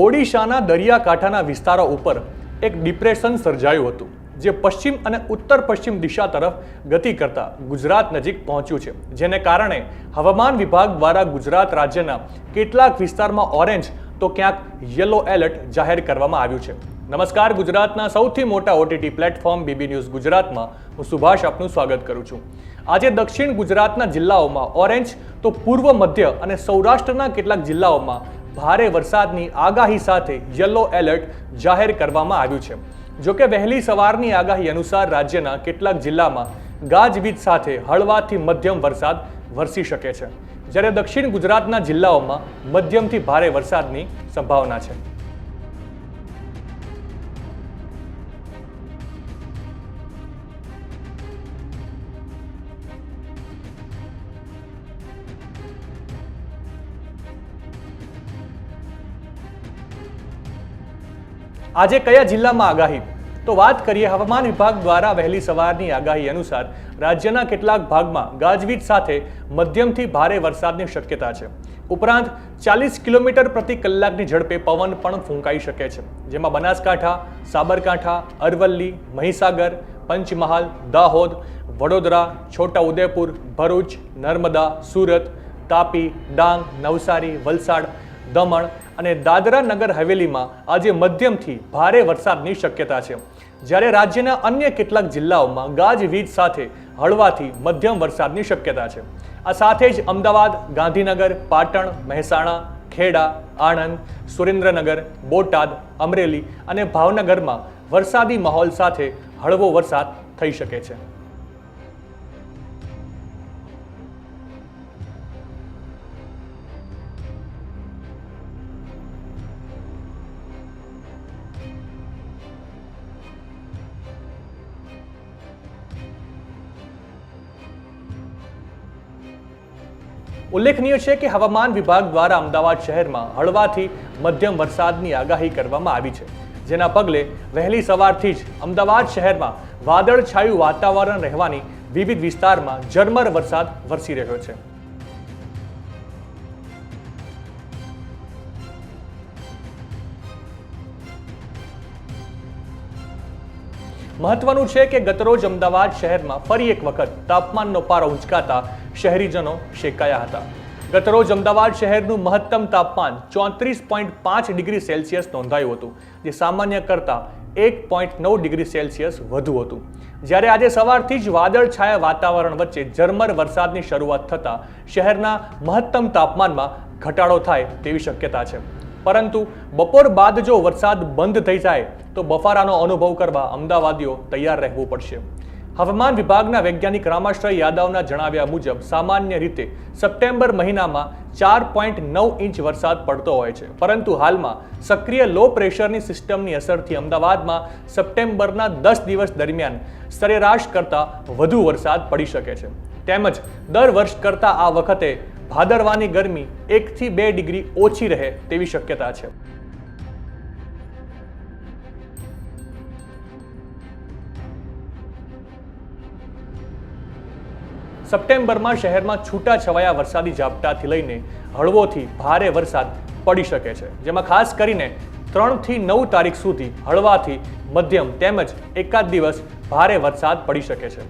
ઓડિશાના દરિયાકાંઠાના વિસ્તારો ઉપર એક ડિપ્રેશન સર્જાયું હતું, જે પશ્ચિમ અને ઉત્તર પશ્ચિમ દિશા તરફ ગતિ કરતા ગુજરાત નજીક પહોંચ્યું છે. જેને કારણે હવામાન વિભાગ દ્વારા ગુજરાત રાજ્યના કેટલાક વિસ્તારમાં ઓરેન્જ તો ક્યાંક યલો એલર્ટ જાહેર કરવામાં આવ્યું છે. નમસ્કાર, ગુજરાતના સૌથી મોટા ઓટીટી પ્લેટફોર્મ બીબી ન્યૂઝ ગુજરાતમાં. હું સુભાષ આપનું સ્વાગત કરું છું. આજે દક્ષિણ ગુજરાતના જિલ્લાઓમાં ઓરેન્જ તો પૂર્વ મધ્ય અને સૌરાષ્ટ્રના કેટલાક જિલ્લાઓમાં ભારે વરસાદની આગાહી સાથે યલો એલર્ટ જાહેર કરવામાં આવ્યું છે. જોકે વહેલી સવારની આગાહી અનુસાર રાજ્યના કેટલાક જિલ્લામાં ગાજવીજ સાથે હળવાથી મધ્યમ વરસાદ વરસી શકે છે. જ્યારે દક્ષિણ ગુજરાતના જિલ્લાઓમાં મધ્યમથી ભારે વરસાદની સંભાવના છે. આજે કયા જિલ્લામાં આગાહી? તો વાત કરીએ હવામાન વિભાગ દ્વારા વહેલી સવારની આગાહી અનુસાર રાજ્યના કેટલાક ભાગમાં ગાજવીજ સાથે મધ્યમથી ભારે વરસાદની શક્યતા છે. ઉપરાંત ચાલીસ કિલોમીટર પ્રતિ કલાકની ઝડપે પવન પણ ફૂંકાઈ શકે છે. જેમાં બનાસકાંઠા, સાબરકાંઠા, અરવલ્લી, મહીસાગર, પંચમહાલ, દાહોદ, વડોદરા, છોટા ઉદેપુર, ભરૂચ, નર્મદા, સુરત, તાપી, ડાંગ, નવસારી, વલસાડ, દમણ અને દાદરા નગર હવેલીમાં આજે મધ્યમથી ભારે વરસાદની શક્યતા છે. જ્યારે રાજ્યના અન્ય કેટલાક જિલ્લાઓમાં ગાજવીજ સાથે હળવાથી મધ્યમ વરસાદની શક્યતા છે. આ સાથે જ અમદાવાદ, ગાંધીનગર, પાટણ, મહેસાણા, ખેડા, આણંદ, સુરેન્દ્રનગર, બોટાદ, અમરેલી અને ભાવનગરમાં વરસાદી માહોલ સાથે હળવો વરસાદ થઈ શકે છે. ઉલ્લેખનીય છે કે હવામાન વિભાગ દ્વારા અમદાવાદ શહેરમાં હળવાથી મધ્યમ વરસાદની આગાહી કરવામાં આવી છે. જેના પગલે વહેલી સવારથી જ અમદાવાદ શહેરમાં વાદળછાયું વાતાવરણ રહેવાની વિવિધ વિસ્તારમાં ઝરમર વરસાદ વરસી રહ્યો છે. મહત્વનું છે કે ગતરોજ અમદાવાદ શહેરમાં ફરી એક વખત તાપમાનનો પારો ઉંચકાતા શહેરીજનો શેકાયા હતા. ગતરોજ અમદાવાદ શહેરનું મહત્તમ તાપમાન ચોત્રીસ પોઈન્ટ પાંચ ડિગ્રી સેલ્સિયસ નોંધાયું હતું, જે સામાન્ય કરતાં એક પોઈન્ટ નવ ડિગ્રી સેલ્સિયસ વધુ હતું. જ્યારે આજે સવારથી જ વાદળછાયા વાતાવરણ વચ્ચે ઝરમર વરસાદની શરૂઆત થતાં શહેરના મહત્તમ તાપમાનમાં ઘટાડો થાય તેવી શક્યતા છે. પરંતુ બપોર બાદ જો વરસાદ બંધ થઈ જાય, તો બફારાનો અનુભવ કરવા અમદાવાદીઓ તૈયાર રહેવું પડશે. હવામાન વિભાગના વૈજ્ઞાનિક રામાશ્રય યાદવના જણાવ્યા મુજબ, સામાન્ય રીતે સપ્ટેમ્બર મહિનામાં ચાર પોઈન્ટ નવ ઇંચ વરસાદ પડતો હોય છે. પરંતુ હાલમાં સક્રિય લો પ્રેશરની સિસ્ટમની અસરથી અમદાવાદમાં સપ્ટેમ્બરના દસ દિવસ દરમિયાન સરેરાશ કરતાં વધુ વરસાદ પડી શકે છે. તેમજ દર વર્ષ કરતાં આ વખતે ભાદરવાની ગરમી એકથી બે ડિગ્રી ઓછી રહે તેવી શક્યતા છે. સપ્ટેમ્બરમાં શહેરમાં છૂટાછવાયા વરસાદી ઝાપટાથી લઈને હળવોથી ભારે વરસાદ પડી શકે છે, જેમાં ખાસ કરીને ત્રણથી નવ તારીખ સુધી હળવાથી મધ્યમ તેમજ એકાદ દિવસ ભારે વરસાદ પડી શકે છે.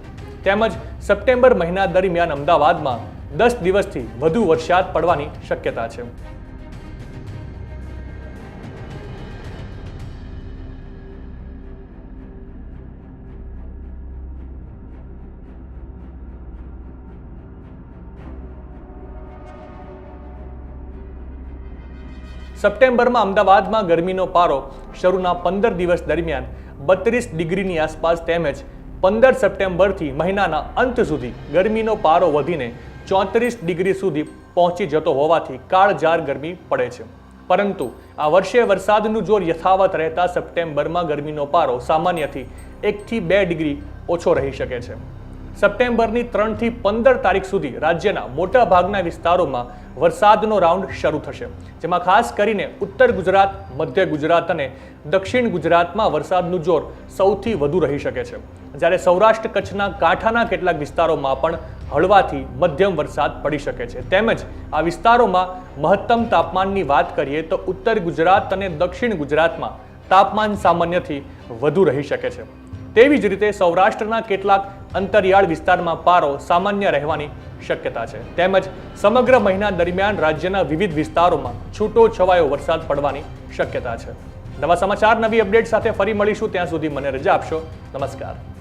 તેમજ સપ્ટેમ્બર મહિના દરમિયાન અમદાવાદમાં દસ દિવસથી વધુ વરસાદ પડવાની શક્યતા છે. સપ્ટેમ્બરમાં અમદાવાદમાં ગરમીનો પારો શરૂના પંદર દિવસ દરમિયાન બત્રીસ ડિગ્રીની આસપાસ તેમજ પંદર સપ્ટેમ્બરથી મહિનાના અંત સુધી ગરમીનો પારો વધીને ચોત્રીસ ડિગ્રી સુધી પહોંચી જતો હોવાથી કાળઝાર ગરમી પડે છે. પરંતુ આ વર્ષે વરસાદનું જોર યથાવત રહેતા સપ્ટેમ્બરમાં ગરમીનો પારો સામાન્યથી એકથી બે ડિગ્રી ઓછો રહી શકે છે. સપ્ટેમ્બરની ત્રણથી પંદર તારીખ સુધી રાજ્યના મોટા ભાગના વિસ્તારોમાં વરસાદનો રાઉન્ડ શરૂ થશે, જેમાં ખાસ કરીને ઉત્તર ગુજરાત, મધ્ય ગુજરાત અને દક્ષિણ ગુજરાતમાં વરસાદનું જોર સૌથી વધુ રહી શકે છે. જ્યારે સૌરાષ્ટ્ર કચ્છના કાંઠાના કેટલાક વિસ્તારોમાં પણ હળવાથી મધ્યમ વરસાદ પડી શકે છે. તેમજ આ વિસ્તારોમાં મહત્તમ તાપમાનની વાત કરીએ તો ઉત્તર ગુજરાત અને દક્ષિણ ગુજરાતમાં તાપમાન સામાન્યથી વધુ રહી શકે છે. તેવી જ રીતે સૌરાષ્ટ્રના કેટલાક અંતરિયાળ વિસ્તારમાં પારો સામાન્ય રહેવાની શક્યતા છે. તેમજ સમગ્ર મહિના દરમિયાન રાજ્યના વિવિધ વિસ્તારોમાં છૂટો છવાયો વરસાદ પડવાની શક્યતા છે. નવા સમાચાર, નવી અપડેટ સાથે ફરી મળીશું. ત્યાં સુધી મને રજા આપશો. નમસ્કાર.